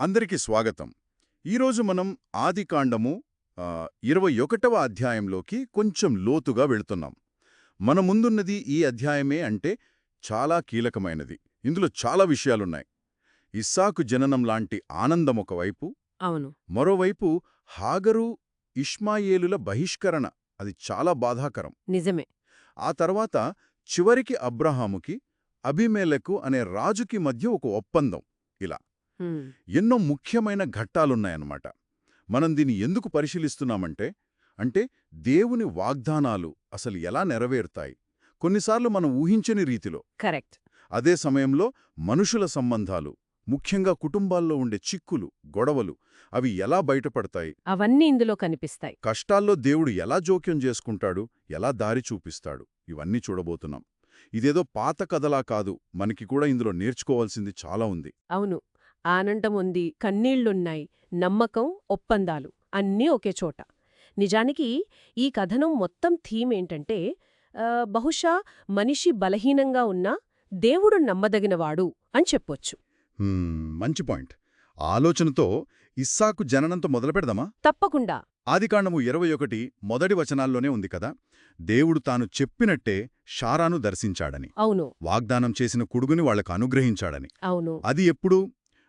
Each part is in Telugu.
అందరికీ స్వాగతం. ఈరోజు మనం ఆదికాండము ఇరవై ఒకటవ అధ్యాయంలోకి కొంచెం లోతుగా వెళుతున్నాం. మన ముందున్నది ఈ అధ్యాయమే అంటే చాలా కీలకమైనది. ఇందులో చాలా విషయాలున్నాయి. ఇస్సాకు జననం లాంటి ఆనందం ఒకవైపు అవును. మరోవైపు హాగరు ఇష్మాయేలుల బహిష్కరణ అది చాలా బాధాకరం. నిజమే. ఆ తర్వాత చివరికి అబ్రహాముకి అభిమేలకు అనే రాజుకి మధ్య ఒక ఒప్పందం హ్మ్. ఎన్నో ముఖ్యమైన ఘట్టాలున్నాయన్నమాట. మనం దీన్ని ఎందుకు పరిశీలిస్తున్నామంటే అంటే దేవుని వాగ్దానాలు అసలు ఎలా నెరవేరుతాయి? కొన్నిసార్లు మనం ఊహించని రీతిలో. కరెక్ట్. అదే సమయంలో మనుషుల సంబంధాలు ముఖ్యంగా కుటుంబాల్లో ఉండే చిక్కులు గొడవలు అవి ఎలా బయటపడతాయి? అవన్నీ ఇందులో కనిపిస్తాయి. కష్టాల్లో దేవుడు ఎలా జోక్యం చేసుకుంటాడు? ఎలా దారి చూపిస్తాడు? ఇవన్నీ చూడబోతున్నాం. ఇదేదో పాత కథలా కాదు. మనకి కూడా ఇందులో నేర్చుకోవాల్సింది చాలా ఉంది. అవును. ఆనందం ఉంది కన్నీళ్ళున్నాయి నమ్మకం ఒప్పందాలు అన్నీ ఒకే చోట. నిజానికి ఈ కథనం మొత్తం థీమ్ ఏంటంటే బహుశా మనిషి బలహీనంగా ఉన్నా దేవుడు నమ్మదగినవాడు అని చెప్పొచ్చు. మంచి పాయింట్. ఆలోచనతో ఇస్సాకు జననంతో మొదలుపెడదామా తప్పకుండా. ఆదికాండము ఇరవై ఒకటి మొదటి వచనాల్లోనే ఉంది కదా? దేవుడు తాను చెప్పినట్టే షారాను దర్శించాడని. అవును. వాగ్దానం చేసిన కొడుకుని వాళ్ళకు అనుగ్రహించాడని. అవును. అది ఎప్పుడు?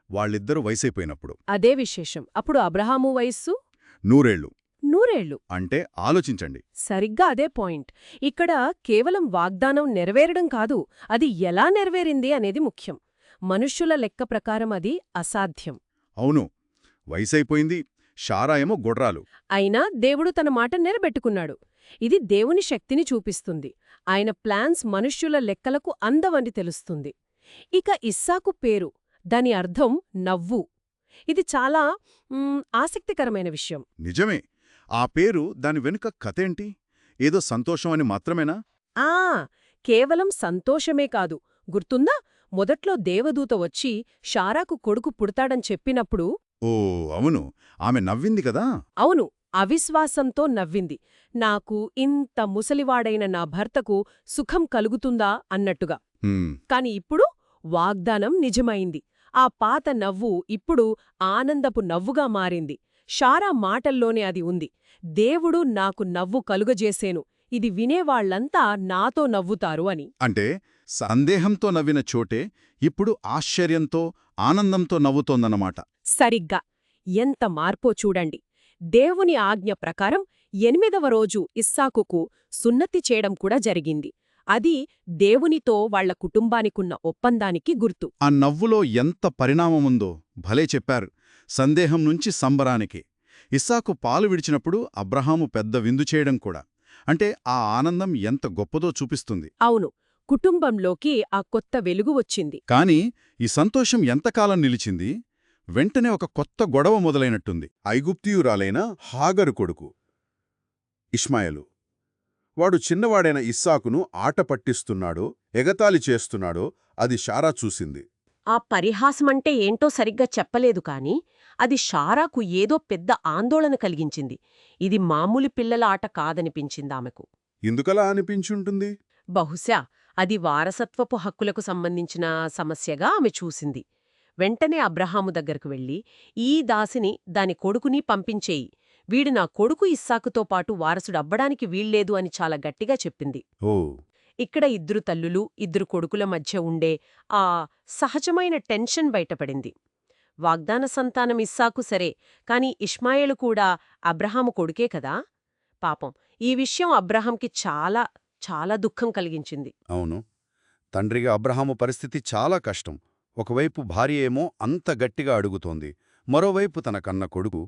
వాళ్ళిద్దరూ వయసైపోయినప్పుడు. అదే విశేషం. అప్పుడు అబ్రహాము వయస్సు? నూరేళ్ళు నూరేళ్ళు అంటే ఆలోచించండి. సరిగ్గా అదే పాయింట్. ఇక్కడ కేవలం వాగ్దానం నెరవేరడం కాదు అది ఎలా నెరవేరింది అనేది ముఖ్యం. మనుష్యుల లెక్క ప్రకారం అది అసాధ్యం. అవును. వయసైపోయింది షారా ఏమో గొడ్రాలు. అయినా దేవుడు తన మాట నిలబెట్టుకున్నాడు. ఇది దేవుని శక్తిని చూపిస్తుంది. ఆయన ప్లాన్స్ మనుష్యుల లెక్కలకు అందవని తెలుస్తుంది. ఇక ఇస్సాకు పేరు. దాని అర్థం నవ్వు. ఇది చాలా ఆసక్తికరమైన విషయం. నిజమే. ఆ పేరు దాని వెనుక కథేంటి ఏదో సంతోషం అని మాత్రమేనా? ఆ కేవలం సంతోషమే కాదు. గుర్తుందా? మొదట్లో దేవదూత వచ్చి షారాకు కొడుకు పుడతాడని చెప్పినప్పుడు ఓ అవును. ఆమె నవ్వింది కదా? అవును అవిశ్వాసంతో నవ్వింది. నాకు ఇంత ముసలివాడైన నా భర్తకు సుఖం కలుగుతుందా? అన్నట్టుగా. కాని ఇప్పుడు వాగ్దానం నిజమైంది. ఆ పాత నవ్వు ఇప్పుడు ఆనందపు నవ్వుగా మారింది. షారా మాటల్లోనే అది ఉంది. దేవుడు నాకు నవ్వు కలుగజేసేను. ఇది వినేవాళ్ళంతా నాతో నవ్వుతారు అని. అంటే సందేహంతో నవ్విన చోటే ఇప్పుడు ఆశ్చర్యంతో ఆనందంతో నవ్వుతోందన్నమాట. సరిగ్గా. ఎంత మార్పో చూడండి. దేవుని ఆజ్ఞ ప్రకారం ఎనిమిదవ రోజు ఇస్సాకుకు సున్నతి చేయడం కూడా జరిగింది. అది దేవునితో వాళ్ళ కుటుంబానికున్న ఒప్పందానికి గుర్తు. ఆ నవ్వులో ఎంత పరిణామముందో భలే చెప్పారు. సందేహం నుంచి సంబరానికి. ఇస్సాకు పాలు విడిచినప్పుడు అబ్రహాము పెద్ద విందు చేయడం కూడా. అంటే ఆ ఆనందం ఎంత గొప్పదో చూపిస్తుంది. అవును కుటుంబంలోకి ఆ కొత్త వెలుగు వచ్చింది. కాని ఈ సంతోషం ఎంతకాలం నిలిచింది? వెంటనే ఒక కొత్త గొడవ మొదలైనట్టుంది. ఐగుప్తియురాలైన హాగరు కొడుకు ఇష్మాయలు. వాడు చిన్నవాడైన ఇస్సాకును ఆట పట్టిస్తున్నాడో ఎగతాళి చేస్తున్నాడో అది షారా చూసింది. ఆ పరిహాసమంటే ఏంటో సరిగ్గా చెప్పలేదు కాని అది షారాకు ఏదో పెద్ద ఆందోళన కలిగించింది. ఇది మామూలు పిల్లల ఆట కాదనిపించిందామెకు ఎందుకలా అనిపించుంటుంది? బహుశా అది వారసత్వపు హక్కులకు సంబంధించిన సమస్యగా ఆమె చూసింది. వెంటనే అబ్రహాము దగ్గరకు వెళ్ళి ఈ దాసిని దాని కొడుకుని పంపించేయి వీడు నా కొడుకు ఇస్సాకుతో పాటు వారసుడవ్వడానికి వీల్లేదు అని చాలా గట్టిగా చెప్పింది. ఇక్కడ ఇద్దరు తల్లులు ఇద్దరు కొడుకుల మధ్య ఉండే ఆ సహజమైన టెన్షన్ బయటపడింది. వాగ్దాన సంతానం ఇస్సాకు సరే కాని ఇష్మాయేలు కూడా అబ్రహాము కొడుకే కదా? పాపం ఈ విషయం అబ్రహాంకి చాలా చాలా దుఃఖం కలిగించింది. అవును. తండ్రిగా అబ్రహాము పరిస్థితి చాలా కష్టం. ఒకవైపు భార్య ఏమో అంత గట్టిగా అడుగుతోంది. మరోవైపు తన కన్న కొడుకు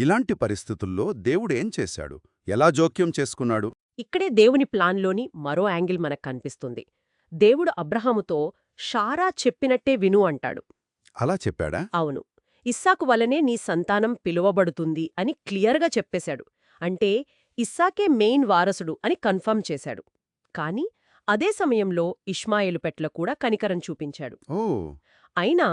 ఇలాంటి పరిస్థితుల్లో దేవుడేం చేశాడు? ఎలా జోక్యం చేసుకున్నాడు? ఇక్కడే దేవుని ప్లాన్లోని మరో యాంగిల్ మనకు కనిపిస్తుంది. దేవుడు అబ్రహాముతో షారా చెప్పినట్టే విను అంటాడు. అలా చెప్పాడా? అవును. ఇస్సాకు వలనే నీ సంతానం పిలువబడుతుంది అని క్లియర్గా చెప్పేశాడు. అంటే ఇస్సాకే మెయిన్ వారసుడు అని కన్ఫర్మ్ చేశాడు. కాని అదే సమయంలో ఇష్మాయేలు పెట్ల కూడా కనికరం చూపించాడు. అయినా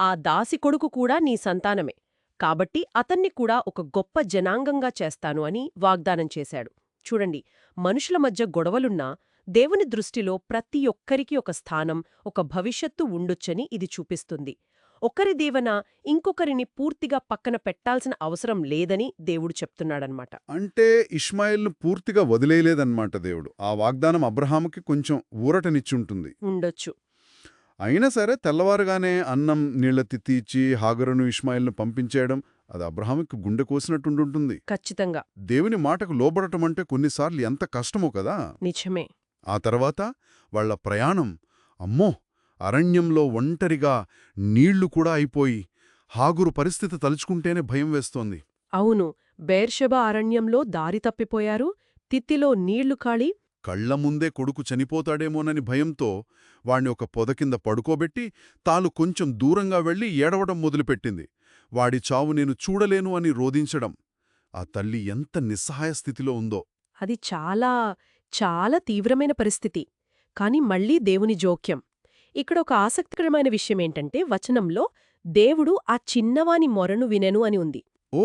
ఆ దాసి కొడుకు కూడా నీ సంతానమే. కాబట్టి అతన్ని కూడా ఒక గొప్ప జనాంగంగా చేస్తాను అని వాగ్దానం చేశాడు. చూడండి మనుషుల మధ్య గొడవలున్నా దేవుని దృష్టిలో ప్రతి ఒక్కరికి ఒక స్థానం ఒక భవిష్యత్తు ఉండొచ్చని ఇది చూపిస్తుంది. ఒకరి దీవెన ఇంకొకరిని పూర్తిగా పక్కన పెట్టాల్సిన అవసరం లేదని దేవుడు చెప్తున్నాడనమాట. అంటే ఇష్మాయిల్ను పూర్తిగా వదిలేయలేదన్నమాట దేవుడు. ఆ వాగ్దానం అబ్రహాముకి కొంచెం ఊరటనిచ్చుంటుంది. ఉండొచ్చు. అయినా సరే తెల్లవారుగానే అన్నం నీళ్ళెత్తి తీర్చి హాగరును ఇష్మాయిల్ను పంపించేయడం అది అబ్రహాముకి గుండె కోసినట్టుండుంటుంది. ఖచ్చితంగా. దేవుని మాటకు లోబడటం అంటే కొన్నిసార్లు ఎంత కష్టమో కదా? నిజమే. ఆ తర్వాత వాళ్ళ ప్రయాణం అమ్మో! అరణ్యంలో ఒంటరిగా నీళ్ళు కూడా అయిపోయి హాగురు పరిస్థితి తలుచుకుంటేనే భయం వేస్తోంది. అవును. బేర్షెబ అరణ్యంలో దారి తప్పిపోయారు. తిత్తిలో నీళ్ళు కాళి కళ్ళ ముందే కొడుకు చనిపోతాడేమోనని భయంతో వాణ్ణి ఒక పొద కింద పడుకోబెట్టి తాను కొంచెం దూరంగా వెళ్ళి ఏడవడం మొదలుపెట్టింది. వాడి చావు నేను చూడలేను అని రోదించడం ఆ తల్లి ఎంత నిస్సహాయ స్థితిలో ఉందో. అది చాలా చాలా తీవ్రమైన పరిస్థితి. కాని మళ్ళీ దేవుని జోక్యం. ఇక్కడ ఒక ఆసక్తికరమైన విషయమేంటంటే వచనంలో దేవుడు ఆ చిన్నవాని మొరను వినెను అని ఉంది. ఓ!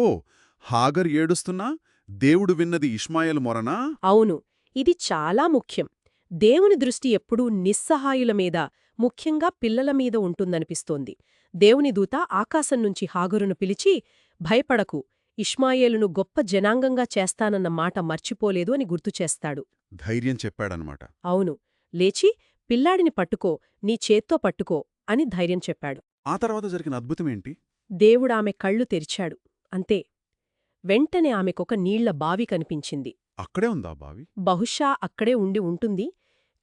హాగర్ ఏడుస్తున్నా? దేవుడు విన్నది ఇష్మాయేల్ మొరనా? అవును. ఇది చాలా ముఖ్యం. దేవుని దృష్టి ఎప్పుడూ నిస్సహాయుల మీద ముఖ్యంగా పిల్లల మీద ఉంటుందనిపిస్తోంది. దేవుని దూత ఆకాశం నుంచి హాగరును పిలిచి భయపడకు ఇష్మాయేలును గొప్ప జనాంగంగా చేస్తానన్న మాట మర్చిపోలేదు అని గుర్తుచేస్తాడు ధైర్యం చెప్పాడనమాట. అవును. లేచి పిల్లాడిని పట్టుకో నీ చేత్తో పట్టుకో అని ధైర్యం చెప్పాడు. ఆ తర్వాత జరిగిన అద్భుతమేంటి దేవుడామె కళ్ళు తెరిచాడు. అంతే. వెంటనే ఆమెకొక నీళ్ళ బావి కనిపించింది. అక్కడే ఉందా బావి? బహుశా అక్కడే ఉండి ఉంటుంది.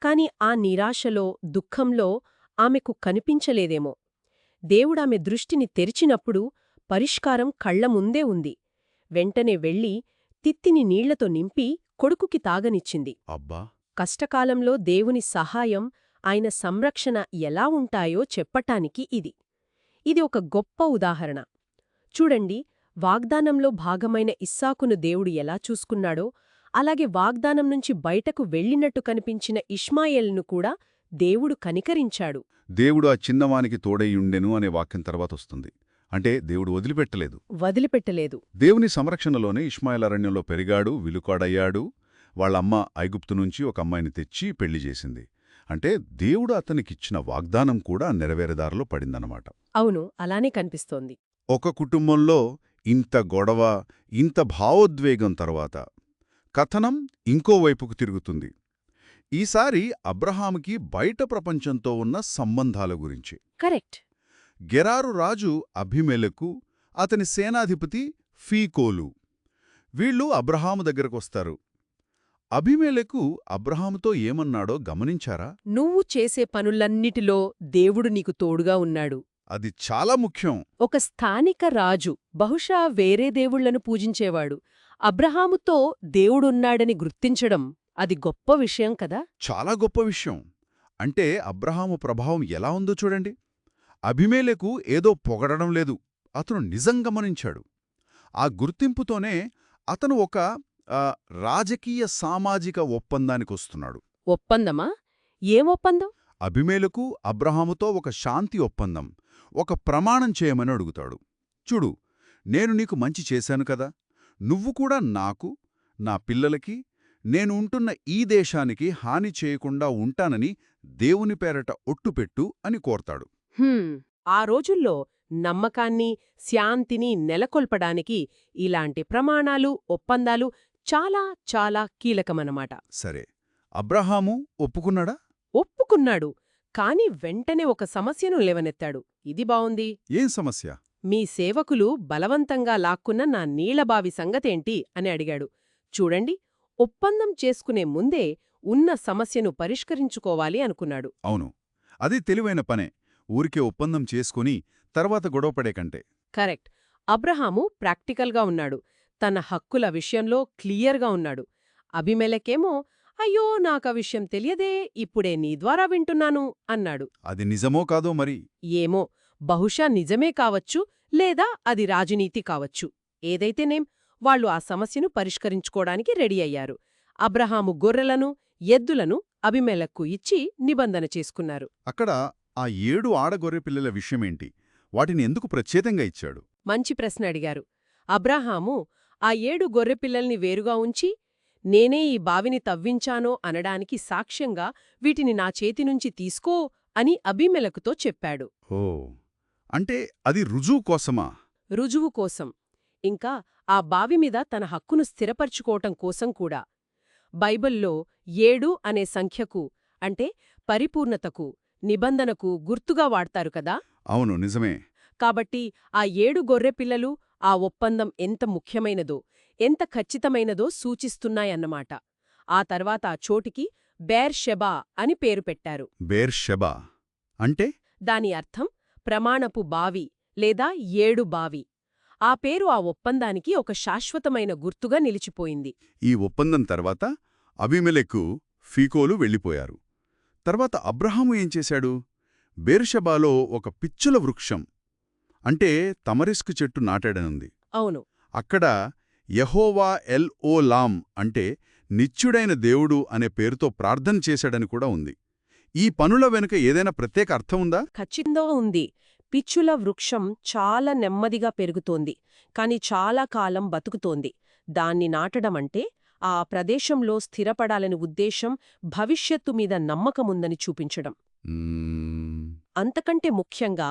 కాని ఆ నిరాశలో దుఃఖంలో ఆమెకు కనిపించలేదేమో. దేవుడామె దృష్టిని తెరిచినప్పుడు పరిష్కారం కళ్ళ ముందే ఉంది. వెంటనే వెళ్ళి తిత్తిని నీళ్ళతో నింపి కొడుకుకి తాగనిచ్చింది. అబ్బా! కష్టకాలంలో దేవుని సహాయం ఆయన సంరక్షణ ఎలా ఉంటాయో చెప్పటానికి ఇది. ఇది ఒక గొప్ప ఉదాహరణ. చూడండి వాగ్దానంలో భాగమైన ఇస్సాకును దేవుడు ఎలా చూసుకున్నాడో అలాగే వాగ్దానం నుంచి బయటకు వెళ్ళినట్టు కనిపించిన ఇష్మాయేల్ను కూడా దేవుడు కనికరించాడు. దేవుడు ఆ చిన్నవానికి తోడైయుండెను అనే వాక్యం తర్వాత వస్తుంది. అంటే దేవుడు వదిలిపెట్టలేదు. వదిలిపెట్టలేదు. దేవుని సంరక్షణలోనే ఇష్మాయిల్ అరణ్యంలో పెరిగాడు విలుకాడయ్యాడు. వాళ్ళమ్మ ఐగుప్తు నుంచి ఒక అమ్మాయిని తెచ్చి పెళ్ళి చేసింది. అంటే దేవుడు అతనికిచ్చిన వాగ్దానం కూడా నెరవేరదారిలో పడిందన్నమాట. అవును అలానే కనిపిస్తోంది. ఒక కుటుంబంలో ఇంత గొడవ ఇంత భావోద్వేగం తర్వాత కథనం ఇంకోవైపుకు తిరుగుతుంది. ఈసారి అబ్రహాముకి బయట ప్రపంచంతో ఉన్న సంబంధాల గురించి. కరెక్ట్. గెరారు రాజు అభిమెలకు అతని సేనాధిపతి ఫీకోలు. వీళ్ళు అబ్రహాము దగ్గరకొస్తారు. అభిమేలకు అబ్రహాముతో ఏమన్నాడో గమనించారా? నువ్వు చేసే పనులన్నిటిలో దేవుడు నీకు తోడుగా ఉన్నాడు. అది చాలా ముఖ్యం. ఒక స్థానిక రాజు బహుశా వేరే దేవుళ్ళను పూజించేవాడు. అబ్రహాముతో దేవుడున్నాడని గుర్తించడం అది గొప్ప విషయం కదా? చాలా గొప్ప విషయం. అంటే అబ్రహాము ప్రభావం ఎలా ఉందో చూడండి. అభిమేలకు ఏదో పొగడడం లేదు. అతను నిజం గమనించాడు. ఆ గుర్తింపుతోనే అతను ఒక రాజకీయ సామాజిక ఒప్పందానికొస్తున్నాడు ఒప్పందమా? ఏం ఒప్పందం? అభిమేలకు అబ్రహాముతో ఒక శాంతి ఒప్పందం. ఒక ప్రమాణం చేయమని అడుగుతాడు. చూడు నేను నీకు మంచి చేశాను కదా. నువ్వు కూడా నాకు నా పిల్లలకి నేను ఉంటున్న ఈ దేశానికి హాని చేయకుండా ఉంటానని దేవుని పేరట ఒట్టుపెట్టు అని కోరతాడు. ఆ రోజుల్లో నమ్మకాన్ని శాంతిని నెలకొల్పడానికి ఇలాంటి ప్రమాణాలు ఒప్పందాలు చాలా చాలా కీలకమన్నమాట. సరే. అబ్రహాము ఒప్పుకున్నాడా? ఒప్పుకున్నాడు. కాని వెంటనే ఒక సమస్యను లేవనెత్తాడు. ఇది బావుంది. ఏం సమస్య? మీ సేవకులు బలవంతంగా లాక్కున్న నా నీళ్ళబావి సంగతేంటి? అని అడిగాడు. చూడండి ఒప్పందం చేసుకునే ముందే ఉన్న సమస్యను పరిష్కరించుకోవాలి అనుకున్నాడు. అవును. అది తెలివైన పనే. ఊరికే ఒప్పందం చేసుకుని తర్వాత గొడవపడే కంటే. కరెక్ట్. అబ్రహాము ప్రాక్టికల్గా ఉన్నాడు. తన హక్కుల విషయంలో క్లియర్గా ఉన్నాడు. అభిమెలకేమో అయ్యో నాకా విషయం తెలియదే ఇప్పుడే నీ ద్వారా వింటున్నాను అన్నాడు. అది నిజమో కాదో మరి? ఏమో బహుశా నిజమే కావచ్చు లేదా అది రాజనీతి కావచ్చు. ఏదైతేనేం వాళ్ళు ఆ సమస్యను పరిష్కరించుకోడానికి రెడీ అయ్యారు. అబ్రహాము గొర్రెలను ఎద్దులను అభిమెలక్కు ఇచ్చి నిబంధన చేసుకున్నారు. అక్కడ ఆ ఏడు ఆడగొర్రె పిల్లల విషయమేంటి? వాటిని ఎందుకు ప్రత్యేకంగా ఇచ్చాడు? మంచి ప్రశ్న అడిగారు. అబ్రహాము ఆ ఏడు గొర్రెపిల్లల్ని వేరుగా ఉంచి నేనే ఈ బావిని తవ్వించానో అనడానికి సాక్ష్యంగా వీటిని నా చేతినుంచి తీసుకో అని అభిమెలకుతో చెప్పాడు. ఓ అంటే అది రుజువు కోసమా? రుజువు కోసం. ఇంకా ఆ బావి మీద తన హక్కును స్థిరపర్చుకోవటం కోసం కూడా. బైబిల్లో ఏడు అనే సంఖ్యకు అంటే పరిపూర్ణతకు నిబంధనకు గుర్తుగా వాడతారు కదా? అవును నిజమే. కాబట్టి ఆ ఏడు గొర్రెపిల్లలు ఆ ఒప్పందం ఎంత ముఖ్యమైనదో ఎంత ఖచ్చితమైనదో సూచిస్తున్నాయన్నమాట. ఆ తర్వాత ఆ చోటికి బేర్ షెబా అని పేరు పెట్టారు. బేర్ షెబా అంటే? దాని అర్థం ప్రమాణపు బావి లేదా ఏడు బావి. ఆ పేరు ఆ ఒప్పందానికి ఒక శాశ్వతమైన గుర్తుగా నిలిచిపోయింది. ఈ ఒప్పందం తర్వాత అభిమెలెకు ఫీకోలు వెళ్ళిపోయారు. తర్వాత అబ్రహాము ఏం చేశాడు? బేర్షబాలో ఒక పిచ్చుల వృక్షం అంటే తమరిస్కు చెట్టు నాటాడనుంది. అవును. అక్కడ యహోవా ఎల్ ఓ లాం అంటే నిత్యుడైన దేవుడు అనే పేరుతో ప్రార్థన చేశాడని కూడా ఉంది. ఈ పనుల వెనుక ఏదైనా ప్రత్యేక అర్థం ఉందా? ఖచ్చితంగా ఉంది. పిచ్చుల వృక్షం చాలా నెమ్మదిగా పెరుగుతోంది కాని చాలా కాలం బతుకుతోంది. దాన్ని నాటడమంటే ఆ ప్రదేశంలో స్థిరపడాలని ఉద్దేశం భవిష్యత్తు మీద నమ్మకముందని చూపించడం. అంతకంటే ముఖ్యంగా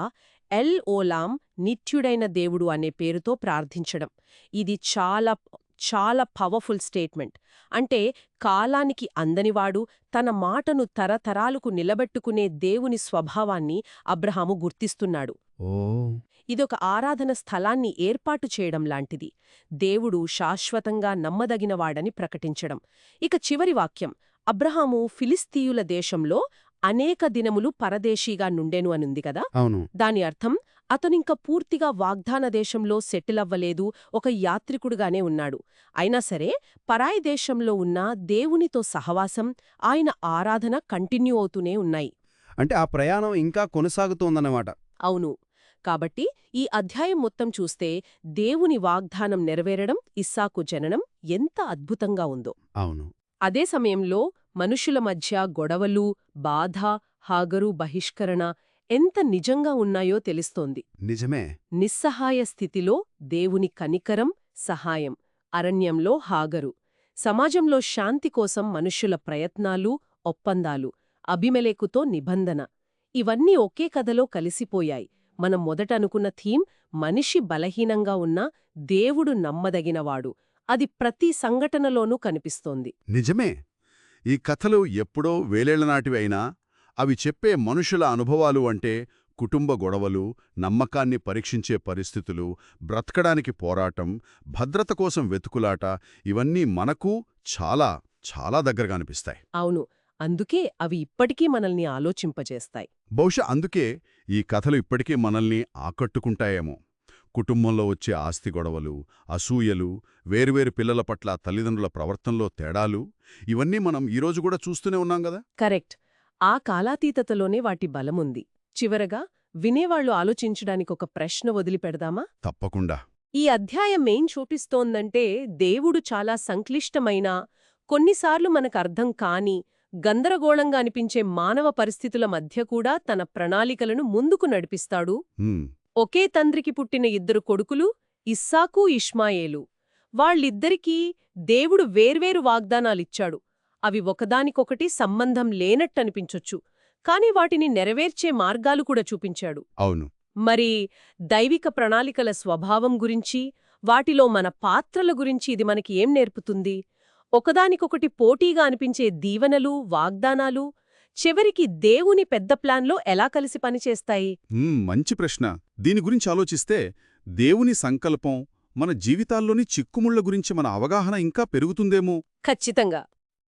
ఎల్ ఓలాం నిత్యుడైన దేవుడు అనే పేరుతో ప్రార్థించడం. ఇది చాలా చాలా పవర్ఫుల్ స్టేట్మెంట్. అంటే కాలానికి అందనివాడు తన మాటను తరతరాలకు నిలబెట్టుకునే దేవుని స్వభావాన్ని అబ్రహాము గుర్తిస్తున్నాడు. ఇదొక ఆరాధన స్థలాన్ని ఏర్పాటు చేయడం లాంటిది. దేవుడు శాశ్వతంగా నమ్మదగినవాడని ప్రకటించడం. ఇక చివరి వాక్యం. అబ్రహాము ఫిలిస్తీయుల దేశంలో అనేక దినములు పరదేశీగా నుండెను అనుంది కదా? అవును. దాని అర్థం అతనింక పూర్తిగా వాగ్దాన దేశంలో సెటిల్ అవ్వలేదు ఒక యాత్రికుడుగానే ఉన్నాడు. అయినా సరే పరాయి దేశంలో ఉన్న దేవునితో సహవాసం ఆయన ఆరాధన కంటిన్యూ అవుతూనే ఉన్నాయి. అంటే ఆ ప్రయాణం ఇంకా కొనసాగుతోందన్నమాట. అవును. కాబట్టి ఈ అధ్యాయం మొత్తం చూస్తే దేవుని వాగ్దానం నెరవేరడం ఇస్సాకు జననం ఎంత అద్భుతంగా ఉందో. అవును. అదే సమయంలో మనుషుల మధ్య గొడవలు బాధ హాగరు బహిష్కరణ ఎంత నిజంగా ఉన్నాయో తెలుస్తోంది. నిజమే. నిస్సహాయ స్థితిలో దేవుని కనికరం సహాయం అరణ్యంలో హాగరు సమాజంలో శాంతి కోసం మనుష్యుల ప్రయత్నాలు ఒప్పందాలు అభిమెలేకుతో నిబంధన ఇవన్నీ ఒకే కథలో కలిసిపోయాయి. మనం మొదట అనుకున్న థీమ్ మనిషి బలహీనంగా ఉన్న దేవుడు నమ్మదగినవాడు. అది ప్రతి సంఘటనలోనూ కనిపిస్తోంది. నిజమే. ఈ కథలు ఎప్పుడో వేలేళ్ళనాటివి అయినా అవి చెప్పే మనుషుల అనుభవాలు అంటే కుటుంబ గొడవలు నమ్మకాన్ని పరీక్షించే పరిస్థితులు బ్రతకడానికి పోరాటం భద్రత కోసం వెతుకులాట ఇవన్నీ మనకు చాలా చాలా దగ్గరగా అనిపిస్తాయి. అవును. అందుకే అవి ఇప్పటికీ మనల్ని ఆలోచింపజేస్తాయి. బహుశా అందుకే ఈ కథలు ఇప్పటికీ మనల్ని ఆకట్టుకుంటాయేమో. కుటుంబంలో వచ్చే ఆస్తి గొడవలు అసూయలు వేరువేరు పిల్లల పట్ల తల్లిదండ్రుల ప్రవర్తనలో తేడాలు ఇవన్నీ మనం ఈరోజు కూడా చూస్తూనే ఉన్నాం కదా? కరెక్ట్. ఆ కాలాతీతతలోనే వాటి బలముంది. చివరగా వినేవాళ్ళు ఆలోచించడానికి ఒక ప్రశ్న వదిలిపెడదామా? తప్పకుండా. ఈ అధ్యాయం ఏం చూపిస్తోందంటే దేవుడు చాలా సంక్లిష్టమైన కొన్నిసార్లు మనకర్థం కాని గందరగోళంగా అనిపించే మానవ పరిస్థితుల మధ్య కూడా తన ప్రణాళికలను ముందుకు నడిపిస్తాడు ఒకే తండ్రికి పుట్టిన ఇద్దరు కొడుకులు ఇస్సాకు ఇష్మాయేలు. వాళ్ళిద్దరికీ దేవుడు వేర్వేరు వాగ్దానాలిచ్చాడు. అవి ఒకదానికొకటి సంబంధం లేనట్టనిపించొచ్చు. కాని వాటిని నెరవేర్చే మార్గాలు కూడా చూపించాడు. అవును. మరి దైవిక ప్రణాళికల స్వభావం గురించి వాటిలో మన పాత్రల గురించి ఇది మనకి ఏం నేర్పుతుంది? ఒకదానికొకటి పోటీగా అనిపించే దీవెనలు వాగ్దానాలు చివరికి దేవుని పెద్ద ప్లాన్లో ఎలా కలిసి పనిచేస్తాయి? మంచి ప్రశ్న. దీని గురించి ఆలోచిస్తే దేవుని సంకల్పం మన జీవితాల్లోని చిక్కుముళ్ళ గురించి మన అవగాహన ఇంకా పెరుగుతుందేమో. ఖచ్చితంగా.